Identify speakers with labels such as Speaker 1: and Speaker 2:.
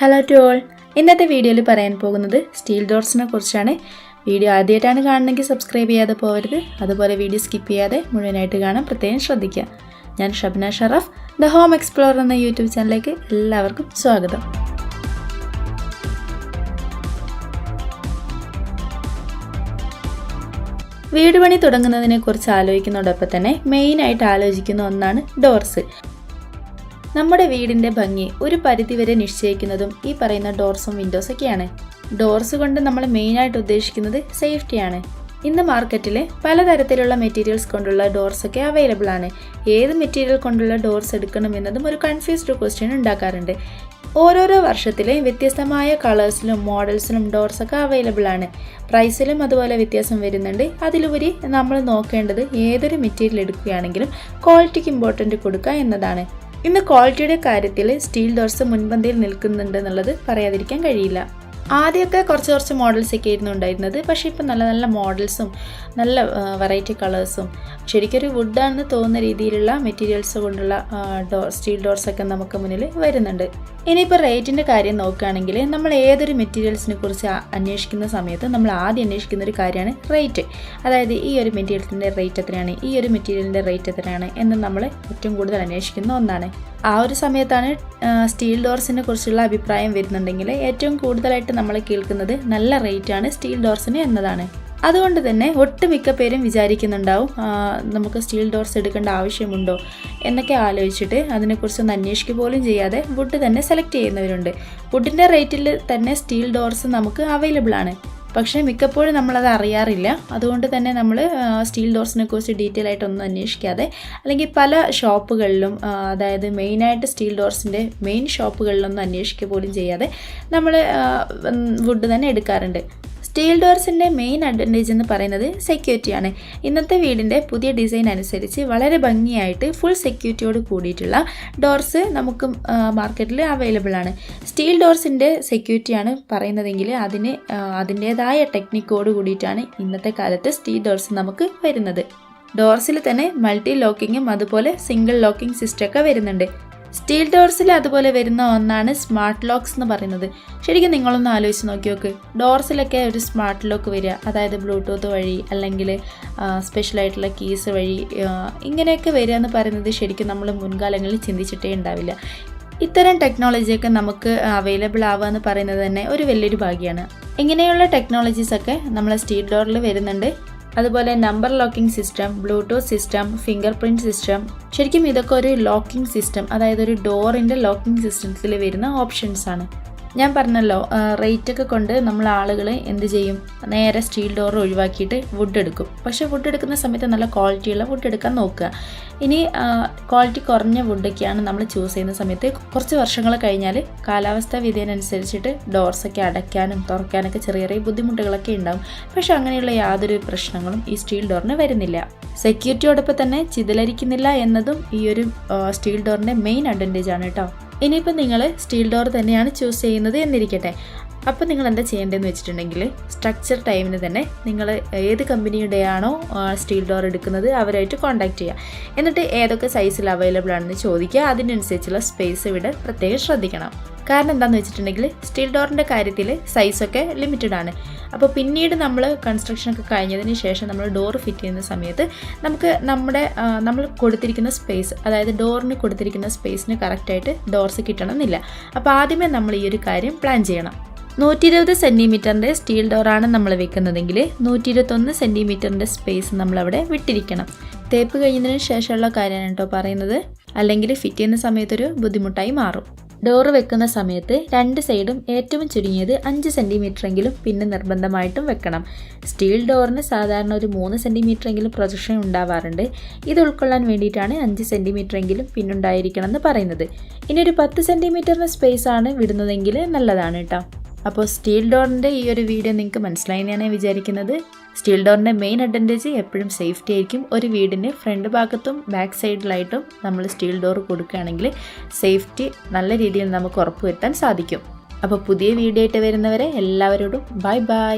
Speaker 1: Hello to all ഇന്നത്തെ വീഡിയോയിൽ പറയാൻ പോകുന്നത് സ്റ്റീൽ ഡോർസിനെ കുറിച്ചാണ്. വീഡിയോ ആദ്യമായിട്ടാണ് കാണണമെങ്കിൽ സബ്സ്ക്രൈബ് ചെയ്യാതെ പോകരുത്. അതുപോലെ വീഡിയോ സ്കിപ്പ് ചെയ്യാതെ മുഴുവനായിട്ട് കാണാൻ പ്രത്യേകം ശ്രദ്ധിക്കുക. ഞാൻ Shabna Sharaf the home explore എന്ന യൂട്യൂബ് ചാനലിലേക്ക് എല്ലാവർക്കും സ്വാഗതം. വീട് പണി തുടങ്ങുന്നതിനെ കുറിച്ച് ആലോചിക്കുന്നതോടൊപ്പം തന്നെ മെയിനായിട്ട് ആലോചിക്കുന്ന ഒന്നാണ് ഡോർസ് നമ്മുടെ വീടിന്റെ ഭംഗി ഒരു പരിധിവരെ നിശ്ചയിക്കുന്നതും ഈ പറയുന്ന ഡോർസും വിൻഡോസ് ഒക്കെയാണ്. ഡോർസ് കൊണ്ട് നമ്മൾ മെയിൻ ആയിട്ട് ഉദ്ദേശിക്കുന്നത് സേഫ്റ്റിയാണ് ഇന്ന് മാർക്കറ്റിൽ പലതരത്തിലുള്ള മെറ്റീരിയൽസ് കൊണ്ടുള്ള ഡോർസ് ഒക്കെ അവൈലബിൾ ആണ്. ഏത് മെറ്റീരിയൽ കൊണ്ടുള്ള ഡോർസ് എടുക്കണം എന്നതും ഒരു കൺഫ്യൂസ്ഡ് ക്വസ്റ്റ്യൻ ഉണ്ടാക്കാറുണ്ട്. ഓരോരോ വർഷത്തിലെ വ്യത്യസ്തമായ കളേഴ്സിലും മോഡൽസിലും ഡോർസ് ഒക്കെ അവൈലബിൾ ആണ്. പ്രൈസിലും അതുപോലെ വ്യത്യാസം വരുന്നുണ്ട്. അതിലുപരി നമ്മൾ നോക്കേണ്ടത് ഏതൊരു മെറ്റീരിയൽ എടുക്കുകയാണെങ്കിലും ക്വാളിറ്റിക്ക് ഇമ്പോർട്ടന്റ് കൊടുക്കുക എന്നതാണ്. ഇന്ന് ക്വാളിറ്റിയുടെ കാര്യത്തിൽ സ്റ്റീൽ ഡോർസ് മുൻപന്തിയിൽ നിൽക്കുന്നുണ്ട് എന്നുള്ളത് പറയാതിരിക്കാൻ കഴിയില്ല. ആദ്യമൊക്കെ കുറച്ച് കുറച്ച് മോഡൽസ് ഒക്കെ ആയിരുന്നു ഉണ്ടായിരുന്നത്. പക്ഷേ ഇപ്പം നല്ല നല്ല മോഡൽസും നല്ല വെറൈറ്റി കളേഴ്സും ശരിക്കൊരു വുഡാണെന്ന് തോന്നുന്ന രീതിയിലുള്ള മെറ്റീരിയൽസ് കൊണ്ടുള്ള ഡോ സ്റ്റീൽ ഡോർസൊക്കെ നമുക്ക് മുന്നിൽ വരുന്നുണ്ട്. ഇനിയിപ്പോൾ റേറ്റിന്റെ കാര്യം നോക്കുകയാണെങ്കിൽ നമ്മൾ ഏതൊരു മെറ്റീരിയൽസിനെ കുറിച്ച് അന്വേഷിക്കുന്ന സമയത്ത് നമ്മൾ ആദ്യം അന്വേഷിക്കുന്ന ഒരു കാര്യമാണ് റേറ്റ്. അതായത് ഈ ഒരു മെറ്റീരിയൽസിന്റെ റേറ്റ് എത്രയാണ് ഈ ഒരു മെറ്റീരിയലിന്റെ റേറ്റ് എത്രയാണ് എന്ന് നമ്മൾ ഏറ്റവും കൂടുതൽ അന്വേഷിക്കുന്ന ഒന്നാണ്. ആ ഒരു സമയത്താണ് സ്റ്റീൽ ഡോർസിനെ കുറിച്ചുള്ള അഭിപ്രായം വരുന്നുണ്ടെങ്കിൽ ഏറ്റവും കൂടുതലായിട്ട് നമ്മൾ കേൾക്കുന്നത് നല്ല റേറ്റാണ് സ്റ്റീൽ ഡോർസിന് എന്നതാണ്. അതുകൊണ്ട് തന്നെ ഒട്ടുമിക്ക പേരും വിചാരിക്കുന്നുണ്ടാവും നമുക്ക് സ്റ്റീൽ ഡോർസ് എടുക്കേണ്ട ആവശ്യമുണ്ടോ എന്നൊക്കെ ആലോചിച്ചിട്ട് അതിനെക്കുറിച്ചൊന്ന് അന്വേഷിക്കുക പോലും ചെയ്യാതെ വുഡ് തന്നെ സെലക്ട് ചെയ്യുന്നവരുണ്ട്. വുഡിന്റെ റേറ്റിൽ തന്നെ സ്റ്റീൽ ഡോർസ് നമുക്ക് അവൈലബിൾ ആണ്. പക്ഷേ മിക്കപ്പോഴും നമ്മളത് അറിയാറില്ല. അതുകൊണ്ട് തന്നെ നമ്മൾ സ്റ്റീൽ ഡോർസിനെ കുറിച്ച് ഡീറ്റെയിൽ ആയിട്ടൊന്നും അന്വേഷിക്കാതെ അല്ലെങ്കിൽ പല ഷോപ്പുകളിലും അതായത് മെയിനായിട്ട് സ്റ്റീൽ ഡോർസിന്റെ മെയിൻ ഷോപ്പുകളിലൊന്നും അന്വേഷിക്കുക പോലും ചെയ്യാതെ നമ്മൾ വുഡ് തന്നെ എടുക്കാറുണ്ട്. സ്റ്റീൽ ഡോർസിന്റെ മെയിൻ അഡ്വാന്റേജ് എന്ന് പറയുന്നത് സെക്യൂരിറ്റിയാണ് ഇന്നത്തെ വീടിന്റെ പുതിയ ഡിസൈൻ അനുസരിച്ച് വളരെ ഭംഗിയായിട്ട് ഫുൾ സെക്യൂരിറ്റിയോട് കൂടിയിട്ടുള്ള ഡോർസ് നമുക്ക് മാർക്കറ്റിൽ അവൈലബിൾ ആണ്. സ്റ്റീൽ ഡോർസിന്റെ സെക്യൂരിറ്റിയാണ് പറയുന്നതെങ്കിൽ അതിന് അതിന്റേതായ ടെക്നിക്കോട് കൂടിയിട്ടാണ് ഇന്നത്തെ കാലത്ത് സ്റ്റീൽ ഡോർസ് നമുക്ക് വരുന്നത്. ഡോർസിൽ തന്നെ മൾട്ടി ലോക്കിങ്ങും അതുപോലെ സിംഗിൾ ലോക്കിംഗ് സിസ്റ്റമൊക്കെ വരുന്നുണ്ട്. സ്റ്റീൽ ഡോർസിൽ അതുപോലെ വരുന്ന ഒന്നാണ് സ്മാർട്ട് ലോക്സ് എന്ന് പറയുന്നത്. ശരിക്കും നിങ്ങളൊന്ന് ആലോചിച്ച് നോക്കി നോക്ക്. ഡോർസിലൊക്കെ ഒരു സ്മാർട്ട് ലോക്ക് വരിക. അതായത് ബ്ലൂടൂത്ത് വഴി അല്ലെങ്കിൽ സ്പെഷ്യലായിട്ടുള്ള കീസ് വഴി ഇങ്ങനെയൊക്കെ വരിക എന്ന് പറയുന്നത് ശരിക്കും നമ്മൾ മുൻകാലങ്ങളിൽ ചിന്തിച്ചിട്ടേ ഉണ്ടാവില്ല. ഇത്തരം ടെക്നോളജിയൊക്കെ നമുക്ക് അവൈലബിൾ ആവുക എന്ന് പറയുന്നത് തന്നെ ഒരു വലിയൊരു ഭാഗ്യമാണ് ഇങ്ങനെയുള്ള ടെക്നോളജീസൊക്കെ നമ്മളെ സ്റ്റീൽ ഡോറിൽ വരുന്നുണ്ട്. അതുപോലെ number locking system Bluetooth system finger print system ശരിക്കും ഇതൊക്കെ ഒരു ലോക്കിംഗ് സിസ്റ്റം അതായത് ഒരു ഡോറിന്റെ ലോക്കിംഗ് സിസ്റ്റത്തിൽ വരുന്ന ഓപ്ഷൻസ് ആണ്. ഞാൻ പറഞ്ഞല്ലോ റേറ്റ് ഒക്കെ കൊണ്ട് നമ്മൾ ആളുകൾ എന്ത് ചെയ്യും? നേരെ സ്റ്റീൽ ഡോർ ഒഴിവാക്കിയിട്ട് വുഡ് എടുക്കും. പക്ഷേ വുഡ് എടുക്കുന്ന സമയത്ത് നല്ല ക്വാളിറ്റിയുള്ള വുഡ് എടുക്കാൻ നോക്കുക. ഇനി ക്വാളിറ്റി കുറഞ്ഞ വുഡൊക്കെയാണ് നമ്മൾ ചൂസ് ചെയ്യുന്ന സമയത്ത് കുറച്ച് വർഷങ്ങൾ കഴിഞ്ഞാൽ കാലാവസ്ഥാ വ്യതിയാനം അനുസരിച്ചിട്ട് ഡോർസൊക്കെ അടയ്ക്കാനും തുറക്കാനൊക്കെ ചെറിയ ചെറിയ ബുദ്ധിമുട്ടുകളൊക്കെ ഉണ്ടാകും പക്ഷെ അങ്ങനെയുള്ള യാതൊരു പ്രശ്നങ്ങളും ഈ സ്റ്റീൽ ഡോറിന് വരുന്നില്ല. സെക്യൂരിറ്റിയോടൊപ്പം തന്നെ ചിതലരിക്കുന്നില്ല എന്നതും ഈ ഒരു സ്റ്റീൽ ഡോറിന്റെ മെയിൻ അഡ്വാന്റേജ് ആണ് കേട്ടോ. ഇനിയിപ്പോൾ നിങ്ങൾ സ്റ്റീൽ ഡോർ തന്നെയാണ് ചൂസ് ചെയ്യുന്നത് എന്നിരിക്കട്ടെ. അപ്പോൾ നിങ്ങൾ എന്താ ചെയ്യേണ്ടതെന്ന് വെച്ചിട്ടുണ്ടെങ്കിൽ സ്ട്രക്ചർ ടൈമിന് തന്നെ നിങ്ങൾ ഏത് കമ്പനിയുടെയാണോ സ്റ്റീൽ ഡോർ എടുക്കുന്നത് അവരായിട്ട് കോൺടാക്റ്റ് ചെയ്യുക. എന്നിട്ട് ഏതൊക്കെ സൈസിൽ അവൈലബിൾ ആണെന്ന് ചോദിക്കുക. അതിനനുസരിച്ചുള്ള സ്പേസ് ഇവിടെ പ്രത്യേകം ശ്രദ്ധിക്കണം. കാരണം എന്താണെന്ന് വെച്ചിട്ടുണ്ടെങ്കിൽ സ്റ്റീൽ ഡോറിന്റെ കാര്യത്തിൽ സൈസൊക്കെ ലിമിറ്റഡ് ആണ്. അപ്പോൾ പിന്നീട് നമ്മൾ കൺസ്ട്രക്ഷനൊക്കെ കഴിഞ്ഞതിന് ശേഷം നമ്മൾ ഡോർ ഫിറ്റ് ചെയ്യുന്ന സമയത്ത് നമുക്ക് നമ്മുടെ നമ്മൾ കൊടുത്തിരിക്കുന്ന സ്പേസ് അതായത് ഡോറിന് കൊടുത്തിരിക്കുന്ന സ്പേസിന് കറക്റ്റായിട്ട് ഡോർസ് കിട്ടണമെന്നില്ല. അപ്പോൾ ആദ്യമേ നമ്മൾ ഈ ഒരു കാര്യം പ്ലാൻ ചെയ്യണം. നൂറ്റി ഇരുപത് സെന്റിമീറ്ററിന്റെ സ്റ്റീൽ ഡോറാണ് നമ്മൾ വെക്കുന്നതെങ്കിൽ നൂറ്റി ഇരുപത്തൊന്ന് സെന്റിമീറ്ററിന്റെ സ്പേസ് നമ്മളവിടെ വിട്ടിരിക്കണം. തേപ്പ് കഴിഞ്ഞതിന് ശേഷമുള്ള കാര്യമാണ് കേട്ടോ പറയുന്നത്. അല്ലെങ്കിൽ ഫിറ്റ് ചെയ്യുന്ന സമയത്തൊരു ബുദ്ധിമുട്ടായി മാറും. ഡോറ് വെക്കുന്ന സമയത്ത് രണ്ട് സൈഡും ഏറ്റവും ചുരുങ്ങിയത് അഞ്ച് സെന്റിമീറ്ററെങ്കിലും പിന്നെ നിർബന്ധമായിട്ടും വെക്കണം. സ്റ്റീൽ ഡോറിന് സാധാരണ ഒരു മൂന്ന് സെന്റിമീറ്ററെങ്കിലും പ്രൊജക്ഷൻ ഉണ്ടാവാറുണ്ട്. ഇത് ഉൾക്കൊള്ളാൻ വേണ്ടിയിട്ടാണ് അഞ്ച് സെന്റിമീറ്ററെങ്കിലും പിന്നുണ്ടായിരിക്കണം എന്ന് പറയുന്നത്. ഇനി ഒരു പത്ത് സെന്റിമീറ്ററിന് സ്പേസ് ആണ് വിടുന്നതെങ്കിൽ നല്ലതാണ് കേട്ടോ. അപ്പോൾ സ്റ്റീൽ ഡോറിന്റെ ഈ ഒരു വീഡിയോ നിങ്ങൾക്ക് മനസ്സിലായി ഞാൻ വിചാരിക്കുന്നത്. സ്റ്റീൽ ഡോറിന്റെ മെയിൻ അഡ്വാന്റേജ് എപ്പോഴും സേഫ്റ്റി ആയിരിക്കും. ഒരു വീടിന്റെ ഫ്രണ്ട് ഭാഗത്തും ബാക്ക് സൈഡിലായിട്ടും നമ്മൾ സ്റ്റീൽ ഡോർ കൊടുക്കുകയാണെങ്കിൽ സേഫ്റ്റി നല്ല രീതിയിൽ നമുക്ക് ഉറപ്പുവരുത്താൻ സാധിക്കും. അപ്പോൾ പുതിയ വീഡിയോ ആയിട്ട് വരുന്നവരെ എല്ലാവരോടും ബൈ ബൈ